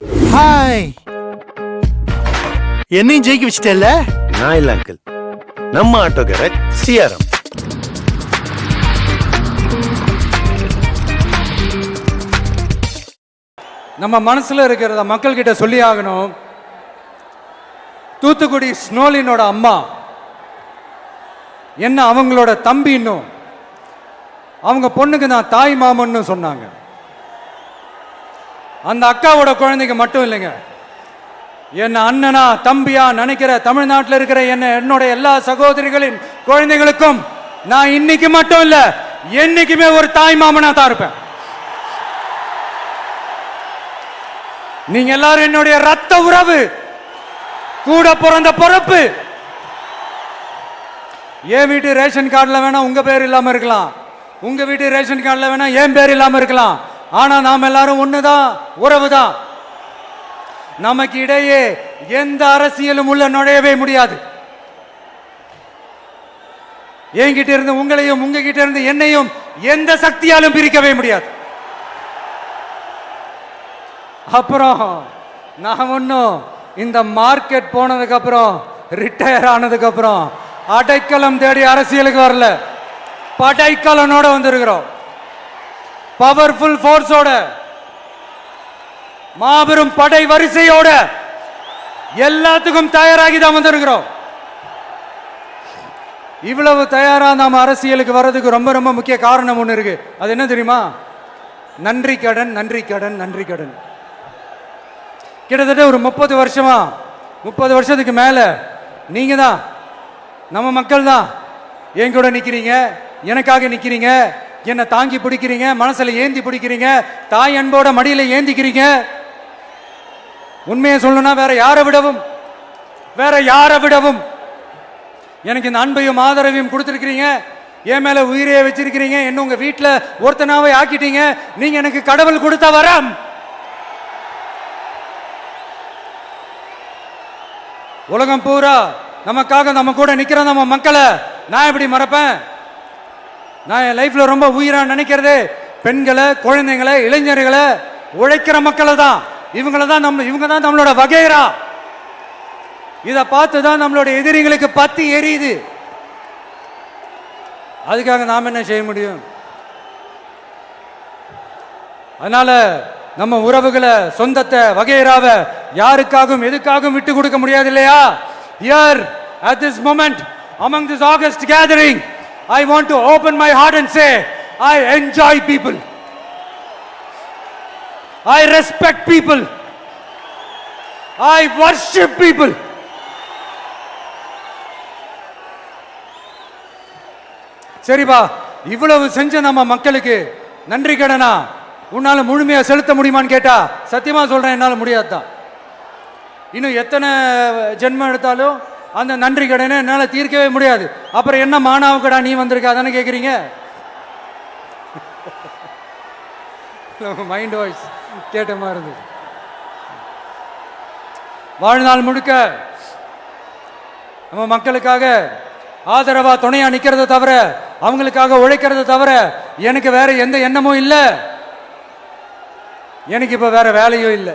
Hi என்னையும் ஜெயிக்க வச்சிட்டல நான் இல்ல அங்கிள் நம்ம ஆட்டோக்காரர் சிஆர்எம் நம்ம மனசுல இருக்கிறத மக்கள்கிட்ட சொல்லி ஆகணும். தூத்துக்குடி ஸ்னோலினோட அம்மா. என்ன அவங்களோட தம்பி இன்னும்? அவங்க பொண்ணுக்கு நான் தாய் மாமன்னு சொன்னாங்க. அந்த அக்காவோட குழந்தைங்க மட்டும் இல்லைங்க. என்ன அண்ணனா தம்பியா நினைக்கிற தமிழ்நாட்டில் இருக்கிற என்ன என்னோட எல்லா சகோதரிகளின் குழந்தைகளுக்கும் நான் இன்னைக்கு மட்டும் இல்ல என்னைக்குமே ஒரு தாய் மாமனா தான் இருப்பேன். நீங்க எல்லாரும் என்னுடைய ரத்த உறவு கூட பிறந்த பொறுப்பு. என் வீட்டு ரேஷன் கார்டில் வேணா உங்க பேர் இல்லாம இருக்கலாம். உங்க வீட்டு ரேஷன் கார்டில் வேணா என் பேர் இல்லாம இருக்கலாம். ஆனா நாம் எல்லாரும் ஒண்ணுதான் உறவு தான் நமக்கு இடையே எந்த அரசியலும் உள்ள நுழையவே முடியாது. என்கிட்ட இருந்து உங்களையும் உங்ககிட்ட இருந்து என்னையும் எந்த சக்தியாலும் பிரிக்கவே முடியாது. அப்புறம் நான் ஒன்றும் இந்த மார்க்கெட் போனதுக்கு அப்புறம் ரிட்டையர் ஆனதுக்கு அப்புறம் அடைக்கலம் தேடி அரசியலுக்கு வரல. படைக்கலனோட வந்திருக்கிறோம். பவர்ஃபுல் ஃபோர்ஸோட மாபெரும் படை வரிசையோட எல்லாத்துக்கும் தயாராகி தான் வந்திருக்கிறோம். இவ்வளவு தயாரா நாம அரசியலுக்கு வர்றதுக்கு ரொம்ப ரொம்ப முக்கிய காரணம் ஒன்று இருக்கு. அது என்ன தெரியுமா? நன்றி கடன் நன்றி கடன் நன்றி கடன். கிட்டத்தட்ட ஒரு முப்பது வருஷமா முப்பது வருஷத்துக்கு மேல நீங்க தான் நம்ம மக்கள் தான் என் கூட நிக்கிறீங்க எனக்காக நிக்கிறீங்க என்னை தாங்கி பிடிக்கிறீங்க மனசுல ஏந்தி பிடிக்கிறீங்க தாய் அன்போட மடியில ஏந்திக்கிறீங்க. உண்மையை சொல்லணும்னா வேற யாரை விடவும்? வேற யாரை விடவும்? எனக்கு இந்த அன்பையும் ஆதரவையும் கொடுத்துருக்கிறீங்க. என் மேல உயிரையே வச்சிருக்கிறீங்க. என்ன உங்க வீட்டில் ஒருத்தனாவே ஆக்கிட்டீங்க? நீங்க எனக்கு கடவுள் கொடுத்த வரம். உலகம் பூரா நமக்காக நம்ம கூட நிக்கிற நம்ம மக்களை. நான் எப்படி மறப்பேன்? நான் என் லைஃப்ல ரொம்ப உயிரா நினைக்கிறது. பெண்களை குழந்தைங்களை இளைஞர்களை உழைக்கிற மக்களை தான். இவங்கள தான் நம்ம இவங்க தான் நம்மளோட வகைரா இதை பார்த்து தான் நம்மளோட எதிரிகளுக்கு பத்தி எரியுது. அதுக்காக நாம் என்ன செய்ய முடியும்? அதனால நம்ம உறவுகளை சொந்தத்தை வகைராவ யாருக்காகவும் எதுக்காகவும் விட்டு கொடுக்க முடியாது இல்லையா? Here at this moment among this august gathering i want to open my heart and say i enjoy people. I respect people. I worship people. சரிப்பா இவ்வளவு செஞ்ச நம்ம மக்களுக்கு நன்றி கடனா? உன்னால முழுமையா செலுத்த முடியுமான்னு கேட்டா சத்தியமா சொல்றேன் என்னால முடியாதுதான். இன்னும் எத்தனை ஜென்மம் எடுத்தாலும் அந்த நன்றி கடனை என்னால் தீர்க்கவே முடியாது. அப்புறம் என்ன மானாவுக்கடா நீ வந்திருக்க? அதானே மைண்ட் வாய்ஸ் கேட்ட மாதிரி இருந்தது. வாழ்நாள் முழுக்க நம்ம மக்களுக்காக ஆதரவா துணையா நிக்கிறத தவிர அவங்களுக்காக உழைக்கிறத தவிர எனக்கு வேற எந்த எண்ணமும் இல்லை. எனக்கு இப்ப வேற வேலையும் இல்லை.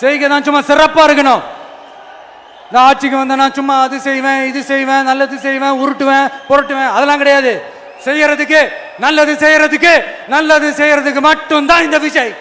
செய்கை தான் சும்மா சிறப்பா இருக்கணும். நான் ஆட்சிக்கு வந்தேன்னா சும்மா அது செய்வேன் இது செய்வேன் நல்லது செய்வேன் உருட்டுவேன் புரட்டுவேன். அதெல்லாம் கிடையாது. செய்யறதுக்கு நல்லது செய்யறதுக்கு நல்லது செய்யறதுக்கு மட்டும்தான் இந்த விஜய்.